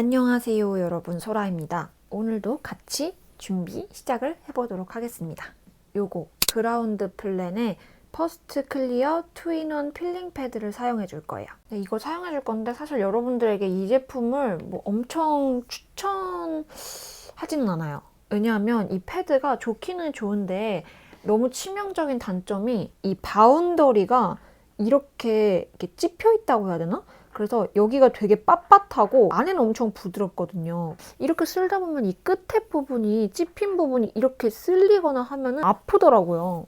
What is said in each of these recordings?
안녕하세요 여러분 소라입니다. 오늘도 같이 준비 시작을 해보도록 하겠습니다. 요거 그라운드 플랜의 퍼스트 클리어 투인원 필링 패드를 사용해 줄 거예요. 네, 이걸 사용해 줄 건데 사실 여러분들에게 이 제품을 뭐 엄청 추천하지는 않아요. 왜냐하면 이 패드가 좋기는 좋은데 너무 치명적인 단점이 이 바운더리가 이렇게, 이렇게 찝혀 있다고 해야 되나? 그래서 여기가 되게 빳빳하고 안에는 엄청 부드럽거든요. 이렇게 쓸다 보면 이 끝에 부분이 찝힌 부분이 이렇게 쓸리거나 하면은 아프더라고요.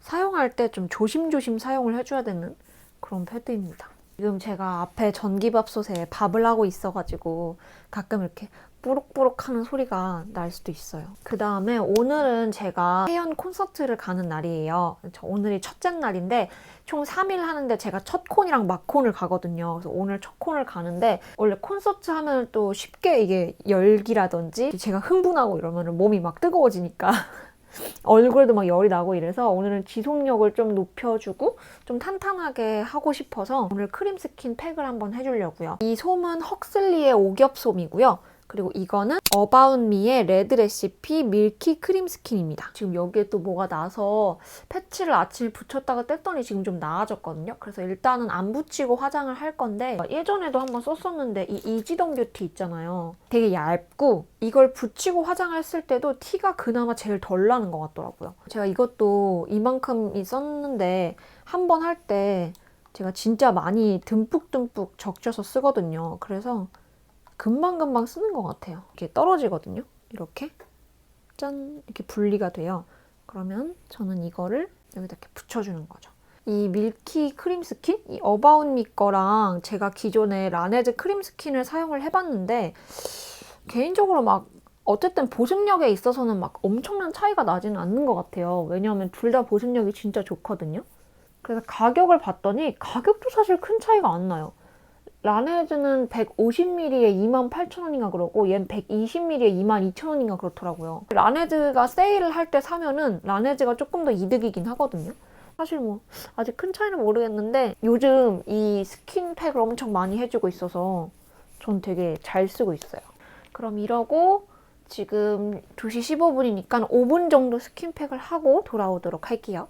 사용할 때 좀 조심조심 사용을 해줘야 되는 그런 패드입니다. 지금 제가 앞에 전기밥솥에 밥을 하고 있어가지고 가끔 이렇게 뿌룩뿌룩 하는 소리가 날 수도 있어요. 그 다음에 오늘은 제가 태연 콘서트를 가는 날이에요. 저 오늘이 첫째 날인데 총 3일 하는데 제가 첫 콘이랑 막콘을 가거든요. 그래서 오늘 첫 콘을 가는데 원래 콘서트 하면 또 쉽게 이게 열기라든지 제가 흥분하고 이러면 몸이 막 뜨거워지니까 얼굴에도 막 열이 나고 이래서 오늘은 지속력을 좀 높여주고 좀 탄탄하게 하고 싶어서 오늘 크림 스킨 팩을 한번 해주려고요. 이 솜은 헉슬리의 오겹솜이고요. 그리고 이거는 어바웃 미의 레드 레시피 밀키 크림 스킨입니다. 지금 여기에 또 뭐가 나서 패치를 아침에 붙였다가 뗐더니 지금 좀 나아졌거든요. 그래서 일단은 안 붙이고 화장을 할 건데 예전에도 한번 썼었는데 이 이지동 뷰티 있잖아요. 되게 얇고 이걸 붙이고 화장했을 때도 티가 그나마 제일 덜 나는 것 같더라고요. 제가 이것도 이만큼이 썼는데 한 번 할 때 제가 진짜 많이 듬뿍듬뿍 적셔서 쓰거든요. 그래서 금방금방 쓰는 것 같아요. 이렇게 떨어지거든요. 이렇게 짠 이렇게 분리가 돼요. 그러면 저는 이거를 여기다 이렇게 붙여주는 거죠. 이 밀키 크림 스킨, 이 어바웃미 거랑 제가 기존에 라네즈 크림 스킨을 사용을 해봤는데 개인적으로 막 어쨌든 보습력에 있어서는 막 엄청난 차이가 나지는 않는 것 같아요. 왜냐하면 둘 다 보습력이 진짜 좋거든요. 그래서 가격을 봤더니 가격도 사실 큰 차이가 안 나요. 라네즈는 150ml에 28,000원인가 그러고 얘는 120ml에 22,000원인가 그렇더라고요. 라네즈가 세일을 할 때 사면은 라네즈가 조금 더 이득이긴 하거든요. 사실 뭐 아직 큰 차이는 모르겠는데 요즘 이 스킨팩을 엄청 많이 해주고 있어서 전 되게 잘 쓰고 있어요. 그럼 이러고 지금 2시 15분이니까 5분 정도 스킨팩을 하고 돌아오도록 할게요.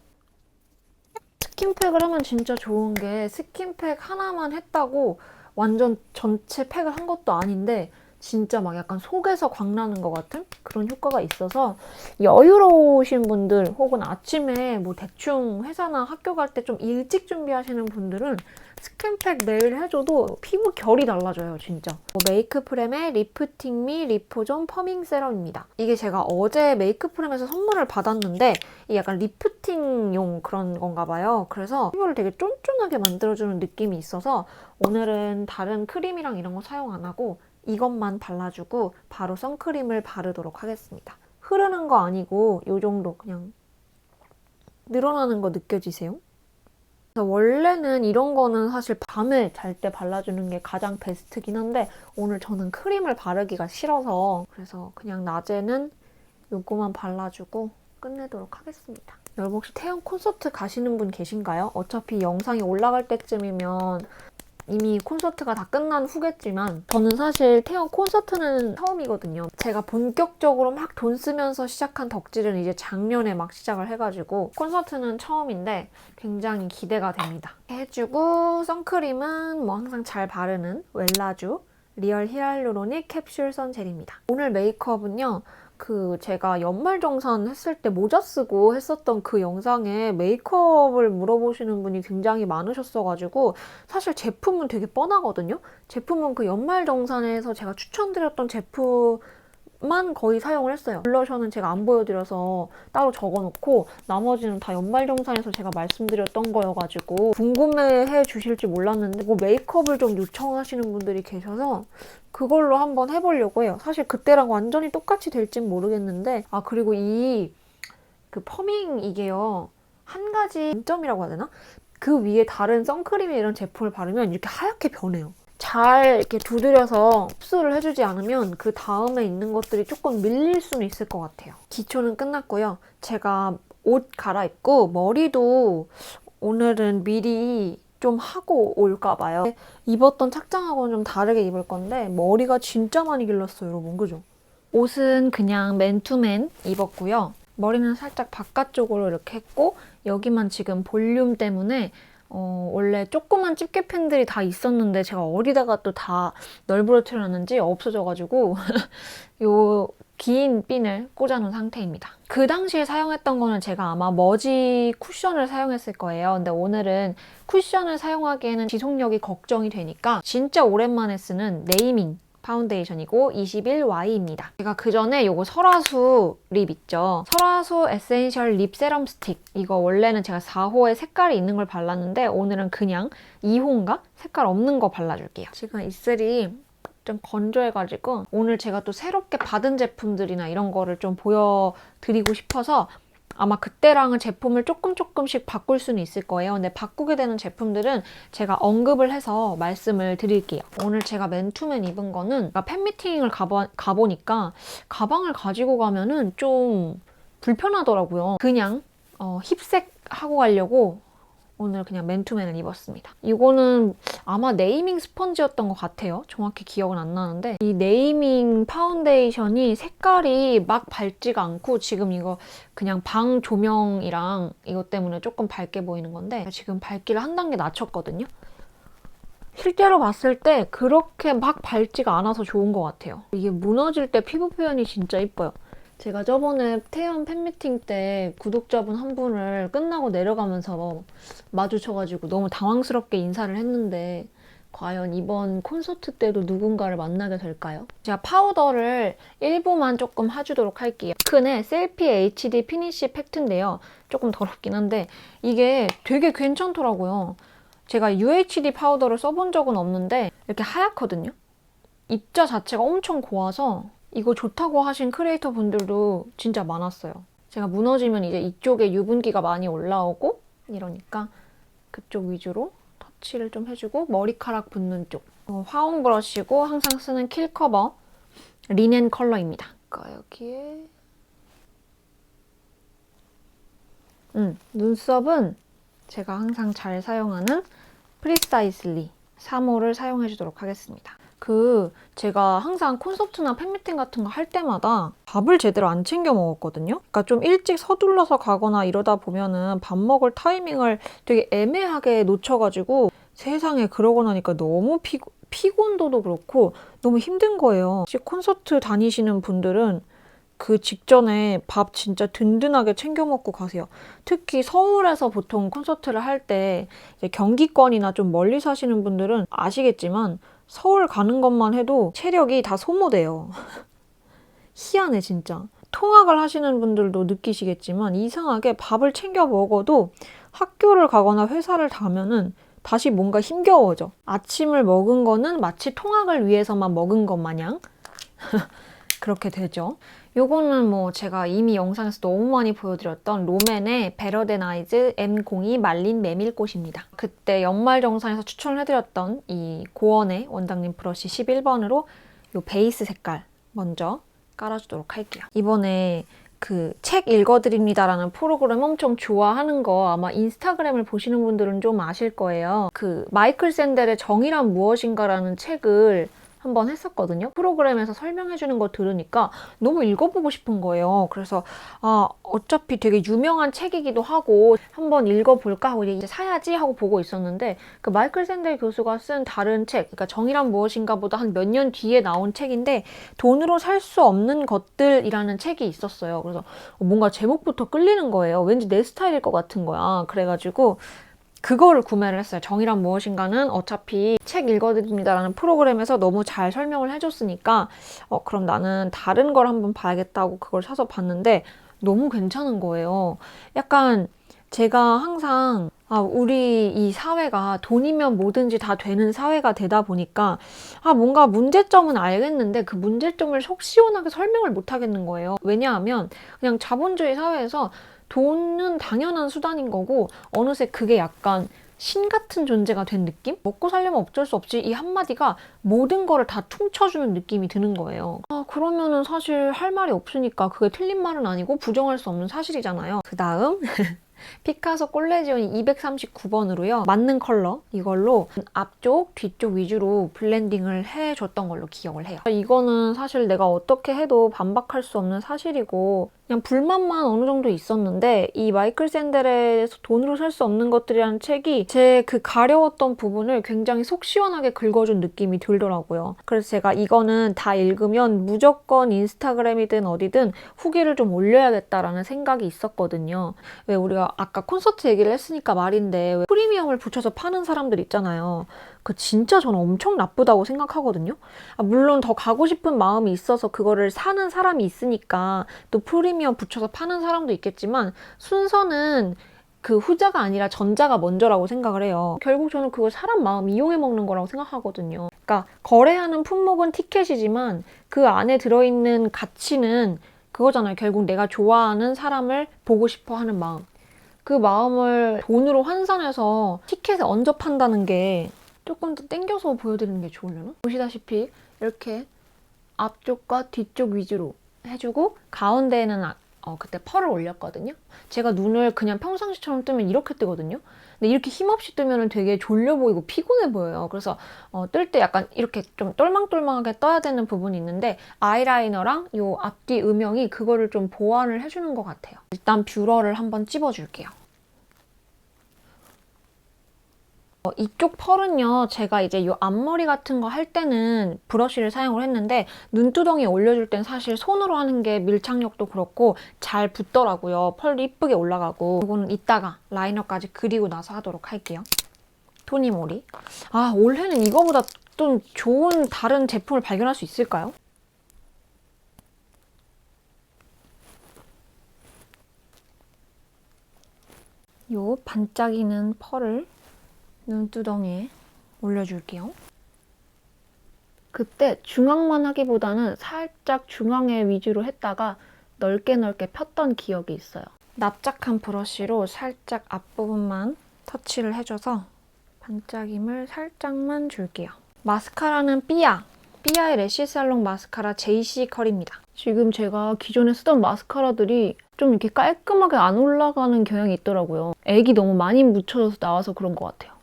스킨팩을 하면 진짜 좋은 게 스킨팩 하나만 했다고 완전 전체 팩을 한 것도 아닌데 진짜 막 약간 속에서 광나는 것 같은 그런 효과가 있어서 여유로우신 분들 혹은 아침에 뭐 대충 회사나 학교 갈 때 좀 일찍 준비하시는 분들은 스킨팩 매일 해줘도 피부 결이 달라져요 진짜. 뭐 메이크 프렘의 리프팅 미 리포존 퍼밍 세럼입니다. 이게 제가 어제 메이크 프렘에서 선물을 받았는데 이 약간 리프팅용 그런 건가 봐요. 그래서 피부를 되게 쫀쫀하게 만들어주는 느낌이 있어서 오늘은 다른 크림이랑 이런 거 사용 안 하고 이것만 발라주고 바로 선크림을 바르도록 하겠습니다. 흐르는 거 아니고 이 정도 그냥 늘어나는 거 느껴지세요? 원래는 이런 거는 사실 밤에 잘 때 발라주는 게 가장 베스트긴 한데 오늘 저는 크림을 바르기가 싫어서 그래서 그냥 낮에는 요거만 발라주고 끝내도록 하겠습니다. 여러분 혹시 태연 콘서트 가시는 분 계신가요? 어차피 영상이 올라갈 때쯤이면 이미 콘서트가 다 끝난 후겠지만 저는 사실 태연 콘서트는 처음이거든요. 제가 본격적으로 막 돈 쓰면서 시작한 덕질은 이제 작년에 막 시작을 해가지고 콘서트는 처음인데 굉장히 기대가 됩니다. 해주고 선크림은 뭐 항상 잘 바르는 웰라주 리얼 히알루로닉 캡슐 선 젤입니다. 오늘 메이크업은요. 그 제가 연말정산 했을 때 모자 쓰고 했었던 그 영상에 메이크업을 물어보시는 분이 굉장히 많으셨어가지고 사실 제품은 되게 뻔하거든요. 제품은 그 연말정산에서 제가 추천드렸던 제품 만 거의 사용을 했어요. 블러셔는 제가 안 보여드려서 따로 적어놓고 나머지는 다 연말 정산에서 제가 말씀드렸던 거여가지고 궁금해해 주실지 몰랐는데 뭐 메이크업을 좀 요청하시는 분들이 계셔서 그걸로 한번 해보려고 해요. 사실 그때랑 완전히 똑같이 될진 모르겠는데 아 그리고 이 그 퍼밍 이게요 한 가지 단점이라고 해야 되나? 그 위에 다른 선크림이나 이런 제품을 바르면 이렇게 하얗게 변해요. 잘 이렇게 두드려서 흡수를 해주지 않으면 그 다음에 있는 것들이 조금 밀릴 수는 있을 것 같아요. 기초는 끝났고요. 제가 옷 갈아입고 머리도 오늘은 미리 좀 하고 올까 봐요. 입었던 착장하고는 좀 다르게 입을 건데 머리가 진짜 많이 길렀어요, 여러분. 그죠? 옷은 그냥 맨투맨 입었고요. 머리는 살짝 바깥쪽으로 이렇게 했고 여기만 지금 볼륨 때문에 어, 원래 조그만 집게 팬들이 다 있었는데 제가 어디다가 또 다 널브러뜨렸는지 없어져가지고 요 긴 핀을 꽂아놓은 상태입니다. 그 당시에 사용했던 거는 제가 아마 머지 쿠션을 사용했을 거예요. 근데 오늘은 쿠션을 사용하기에는 지속력이 걱정이 되니까 진짜 오랜만에 쓰는 네이밍 파운데이션이고 21Y입니다. 제가 그 전에 요거 설화수 립 있죠. 설화수 에센셜 립 세럼 스틱. 이거 원래는 제가 4호에 색깔이 있는 걸 발랐는데 오늘은 그냥 2호인가? 색깔 없는 거 발라줄게요. 지금 이슬이 좀 건조해가지고 오늘 제가 또 새롭게 받은 제품들이나 이런 거를 좀 보여드리고 싶어서 아마 그때랑은 제품을 조금 조금씩 바꿀 수는 있을 거예요. 근데 바꾸게 되는 제품들은 제가 언급을 해서 말씀을 드릴게요. 오늘 제가 맨투맨 입은 거는 팬미팅을 가보, 가보니까 가방을 가지고 가면은 좀 불편하더라고요. 그냥 어, 힙색 하고 가려고 오늘 그냥 맨투맨을 입었습니다. 이거는 아마 네이밍 스펀지였던 것 같아요. 정확히 기억은 안 나는데 이 네이밍 파운데이션이 색깔이 막 밝지가 않고 지금 이거 그냥 방 조명이랑 이것 때문에 조금 밝게 보이는 건데 지금 밝기를 한 단계 낮췄거든요. 실제로 봤을 때 그렇게 막 밝지가 않아서 좋은 것 같아요. 이게 무너질 때 피부 표현이 진짜 이뻐요. 제가 저번에 태연 팬미팅 때 구독자분 한 분을 끝나고 내려가면서 마주쳐가지고 너무 당황스럽게 인사를 했는데 과연 이번 콘서트 때도 누군가를 만나게 될까요? 제가 파우더를 일부만 조금 해주도록 할게요. 크네 셀피 HD 피니쉬 팩트인데요. 조금 더럽긴 한데 이게 되게 괜찮더라고요. 제가 UHD 파우더를 써본 적은 없는데 이렇게 하얗거든요. 입자 자체가 엄청 고와서 이거 좋다고 하신 크리에이터 분들도 진짜 많았어요. 제가 무너지면 이제 이쪽에 유분기가 많이 올라오고 이러니까 그쪽 위주로 터치를 좀 해주고 머리카락 붙는 쪽. 어, 화홍 브러쉬고 항상 쓰는 킬 커버 리넨 컬러입니다. 그러니까 여기에 음, 눈썹은 제가 항상 잘 사용하는 프리사이슬리 3호를 사용해 주도록 하겠습니다. 그 제가 항상 콘서트나 팬미팅 같은 거 할 때마다 밥을 제대로 안 챙겨 먹었거든요. 그러니까 좀 일찍 서둘러서 가거나 이러다 보면은 밥 먹을 타이밍을 되게 애매하게 놓쳐가지고 세상에 그러고 나니까 너무 피, 피곤도도 그렇고 너무 힘든 거예요. 콘서트 다니시는 분들은 그 직전에 밥 진짜 든든하게 챙겨 먹고 가세요. 특히 서울에서 보통 콘서트를 할 때 경기권이나 좀 멀리 사시는 분들은 아시겠지만 서울 가는 것만 해도 체력이 다 소모돼요. 희한해, 진짜. 통학을 하시는 분들도 느끼시겠지만 이상하게 밥을 챙겨 먹어도 학교를 가거나 회사를 가면은 다시 뭔가 힘겨워져. 아침을 먹은 거는 마치 통학을 위해서만 먹은 것 마냥 그렇게 되죠. 요거는 뭐 제가 이미 영상에서 너무 많이 보여드렸던 롬앤의 베러데나이즈 M02 말린 메밀꽃입니다. 그때 연말 정산에서 추천을 해드렸던 이 고원의 원장님 브러쉬 11번으로 요 베이스 색깔 먼저 깔아주도록 할게요. 이번에 그 책 읽어드립니다라는 프로그램 엄청 좋아하는 거 아마 인스타그램을 보시는 분들은 좀 아실 거예요. 그 마이클 샌델의 정의란 무엇인가라는 책을 한번 했었거든요. 프로그램에서 설명해 주는 거 들으니까 너무 읽어보고 싶은 거예요. 그래서 아 어차피 되게 유명한 책이기도 하고 한번 읽어볼까 하고 이제 사야지 하고 보고 있었는데 그 마이클 샌델 교수가 쓴 다른 책, 그러니까 정의란 무엇인가 보다 한 몇 년 뒤에 나온 책인데 돈으로 살 수 없는 것들이라는 책이 있었어요. 그래서 뭔가 제목부터 끌리는 거예요. 왠지 내 스타일일 것 같은 거야. 그래가지고 그거를 구매를 했어요. 정의란 무엇인가는 어차피 책 읽어드립니다라는 프로그램에서 너무 잘 설명을 해줬으니까 어, 그럼 나는 다른 걸 한번 봐야겠다고 그걸 사서 봤는데 너무 괜찮은 거예요. 약간 제가 항상 아, 우리 이 사회가 돈이면 뭐든지 다 되는 사회가 되다 보니까 아, 뭔가 문제점은 알겠는데 그 문제점을 속 시원하게 설명을 못 하겠는 거예요. 왜냐하면 그냥 자본주의 사회에서 돈은 당연한 수단인 거고 어느새 그게 약간 신 같은 존재가 된 느낌? 먹고 살려면 어쩔 수 없지 이 한마디가 모든 거를 다 퉁쳐주는 느낌이 드는 거예요. 아, 그러면은 사실 할 말이 없으니까 그게 틀린 말은 아니고 부정할 수 없는 사실이잖아요. 그 다음 피카소 콜레지온이 239번으로요. 맞는 컬러 이걸로 앞쪽, 뒤쪽 위주로 블렌딩을 해줬던 걸로 기억을 해요. 이거는 사실 내가 어떻게 해도 반박할 수 없는 사실이고 그냥 불만만 어느 정도 있었는데 이 마이클 샌델에서 돈으로 살 수 없는 것들이라는 책이 제 그 가려웠던 부분을 굉장히 속 시원하게 긁어준 느낌이 들더라고요. 그래서 제가 이거는 다 읽으면 무조건 인스타그램이든 어디든 후기를 좀 올려야겠다라는 생각이 있었거든요. 왜 우리가 아까 콘서트 얘기를 했으니까 말인데 왜 프리미엄을 붙여서 파는 사람들 있잖아요. 그 진짜 저는 엄청 나쁘다고 생각하거든요. 아, 물론 더 가고 싶은 마음이 있어서 그거를 사는 사람이 있으니까 또 프리미엄 붙여서 파는 사람도 있겠지만 순서는 그 후자가 아니라 전자가 먼저라고 생각을 해요. 결국 저는 그걸 사람 마음 이용해 먹는 거라고 생각하거든요. 그러니까 거래하는 품목은 티켓이지만 그 안에 들어있는 가치는 그거잖아요. 결국 내가 좋아하는 사람을 보고 싶어 하는 마음. 그 마음을 돈으로 환산해서 티켓에 판다는 게 조금 더 땡겨서 보여드리는 게 좋으려나? 보시다시피 이렇게 앞쪽과 뒤쪽 위주로 해주고 가운데에는 아- 어, 그때 펄을 올렸거든요. 제가 눈을 그냥 평상시처럼 뜨면 이렇게 뜨거든요. 근데 이렇게 힘없이 뜨면 되게 졸려 보이고 피곤해 보여요. 그래서 어, 뜰 때 약간 이렇게 좀 똘망똘망하게 떠야 되는 부분이 있는데 아이라이너랑 요 앞뒤 음영이 그거를 좀 보완을 해주는 것 같아요. 일단 뷰러를 한번 찝어줄게요. 어, 이쪽 펄은요, 제가 이제 이 앞머리 같은 거 할 때는 브러쉬를 사용을 했는데, 눈두덩이에 올려줄 땐 사실 손으로 하는 게 밀착력도 그렇고 잘 붙더라고요. 펄도 이쁘게 올라가고. 이거는 이따가 라이너까지 그리고 나서 하도록 할게요. 토니모리. 아, 올해는 이거보다 좀 좋은 다른 제품을 발견할 수 있을까요? 요 반짝이는 펄을 눈두덩이에 올려줄게요. 그때 중앙만 하기보다는 살짝 중앙에 위주로 했다가 넓게 넓게 폈던 기억이 있어요. 납작한 브러쉬로 살짝 앞부분만 터치를 해줘서 반짝임을 살짝만 줄게요. 마스카라는 삐아. 삐아의 래쉬 살롱 마스카라 JC 컬입니다. 지금 제가 기존에 쓰던 마스카라들이 좀 이렇게 깔끔하게 안 올라가는 경향이 있더라고요. 액이 너무 많이 묻혀져서 나와서 그런 것 같아요.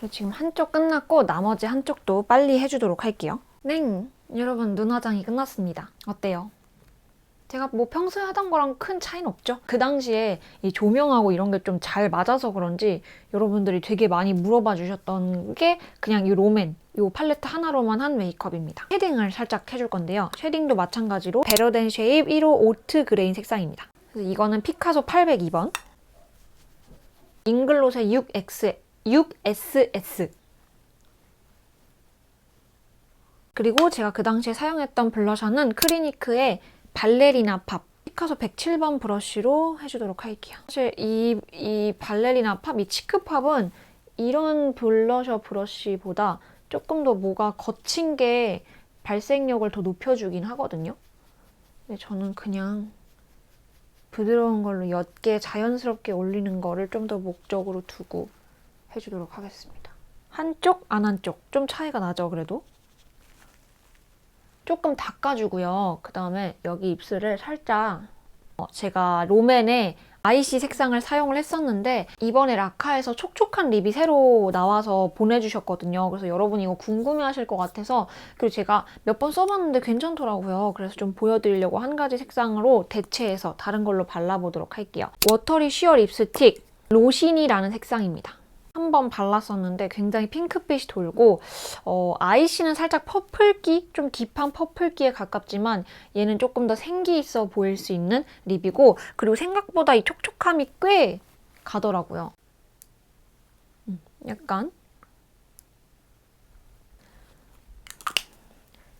그래서 지금 한쪽 끝났고 나머지 한쪽도 빨리 해주도록 할게요. 넹! 여러분 눈 화장이 끝났습니다. 어때요? 제가 뭐 평소에 하던 거랑 큰 차이는 없죠? 그 당시에 이 조명하고 이런 게 좀 잘 맞아서 그런지 여러분들이 되게 많이 물어봐 주셨던 게 그냥 이 롬앤 이 팔레트 하나로만 한 메이크업입니다. 쉐딩을 살짝 해줄 건데요. 쉐딩도 마찬가지로 베러덴 쉐입 1호 오트 그레인 색상입니다. 그래서 이거는 피카소 802번 잉글롯의 6X 6SS 그리고 제가 그 당시에 사용했던 블러셔는 크리니크의 발레리나 팝 피카소 107번 브러쉬로 해주도록 할게요. 사실 이, 이 발레리나 팝, 이 치크팝은 이런 블러셔 브러쉬보다 조금 더 뭐가 거친 게 발색력을 더 높여주긴 하거든요. 근데 저는 그냥 부드러운 걸로 옅게 자연스럽게 올리는 거를 좀 더 목적으로 두고 해주도록 하겠습니다. 한쪽, 안 한쪽. 좀 차이가 나죠, 그래도? 조금 닦아주고요. 그 다음에 여기 입술을 살짝 어, 제가 롬앤의 아이시 색상을 사용을 했었는데 이번에 라카에서 촉촉한 립이 새로 나와서 보내주셨거든요. 그래서 여러분이 이거 궁금해하실 것 같아서 그리고 제가 몇 번 써봤는데 괜찮더라고요. 그래서 좀 보여드리려고 한 가지 색상으로 대체해서 다른 걸로 발라보도록 할게요. 워터리 쉬어 립스틱 로신이라는 색상입니다. 한 번 발랐었는데 굉장히 핑크빛이 돌고 어, 아이씨는 살짝 퍼플기, 좀 딥한 퍼플기에 가깝지만 얘는 조금 더 생기 있어 보일 수 있는 립이고 그리고 생각보다 이 촉촉함이 꽤 가더라고요. 음, 약간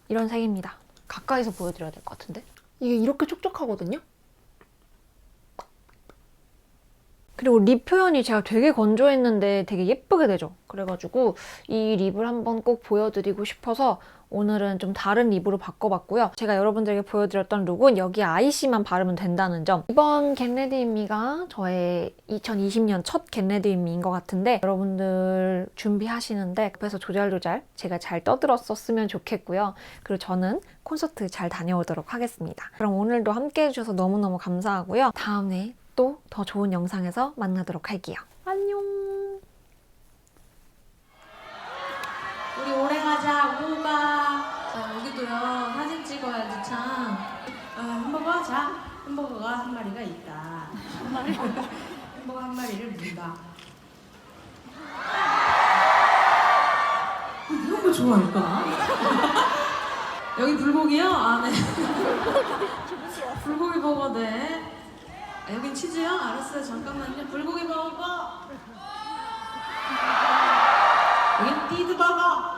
이런 색입니다. 가까이서 보여드려야 될 것 같은데 이게 이렇게 촉촉하거든요. 그리고 립 표현이 제가 되게 건조했는데 되게 예쁘게 되죠. 그래가지고 이 립을 한번 꼭 보여드리고 싶어서 오늘은 좀 다른 립으로 바꿔봤고요. 제가 여러분들에게 보여드렸던 룩은 여기 아이씨만 바르면 된다는 점. 이번 겟레디미가 저의 2020년 첫 겟레디미인 것 같은데 여러분들 준비하시는데 옆에서 조잘조잘 제가 잘 떠들었었으면 좋겠고요. 그리고 저는 콘서트 잘 다녀오도록 하겠습니다. 그럼 오늘도 함께 해주셔서 너무너무 감사하고요. 다음에 또 더 좋은 영상에서 만나도록 할게요. 안녕! 우리 오래 가자 오가. 자 여기도요. 사진 찍어야지 참. 어, 햄버거 자. 햄버거가 한 마리가 있다. 햄버거 한 마리를 문다. 어, 이런 거 좋아할까? 여기 불고기요? 아 네. 불고기 버거 네 아, 여긴 치즈요? 알았어요 잠깐만요 불고기 버거 여긴 띠드 버거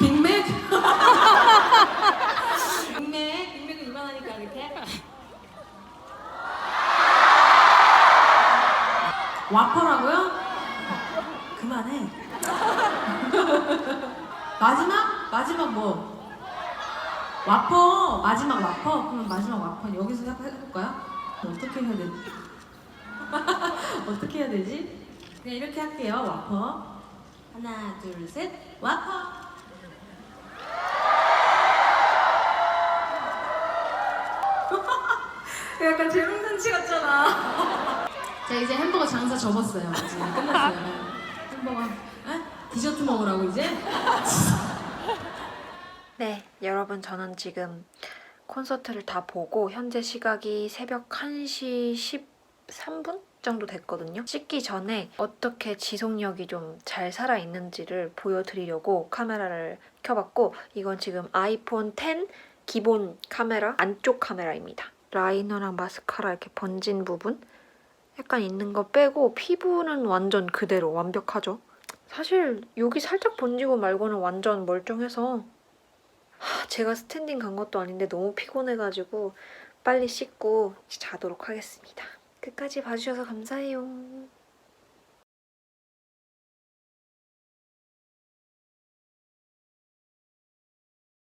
빅맥 빅맥 빅맥은 이만하니까 이렇게 와퍼라고요? 그만해 마지막? 마지막 뭐? 와퍼 마지막 와퍼 그럼 마지막 와퍼 여기서 해- 해볼까요? 어떻게 해야 되지? 어떻게 해야 되지? 그냥 이렇게 할게요. 와퍼. 하나, 둘, 셋. 와퍼. 약간 재롱잔치 같잖아. 자, 이제 햄버거 장사 접었어요. 이제 끝났어요. 햄버거. 에? 디저트 먹으라고 이제? 네, 여러분 저는 지금 콘서트를 다 보고 현재 시각이 새벽 1시 13분 정도 됐거든요. 씻기 전에 어떻게 지속력이 좀 잘 살아있는지를 보여드리려고 카메라를 켜봤고 이건 지금 아이폰 10 기본 카메라 안쪽 카메라입니다. 라이너랑 마스카라 이렇게 번진 부분 약간 있는 거 빼고 피부는 완전 그대로 완벽하죠. 사실 여기 살짝 번지고 말고는 완전 멀쩡해서 하, 제가 스탠딩 간 것도 아닌데 너무 피곤해가지고 빨리 씻고 자도록 하겠습니다. 끝까지 봐주셔서 감사해요.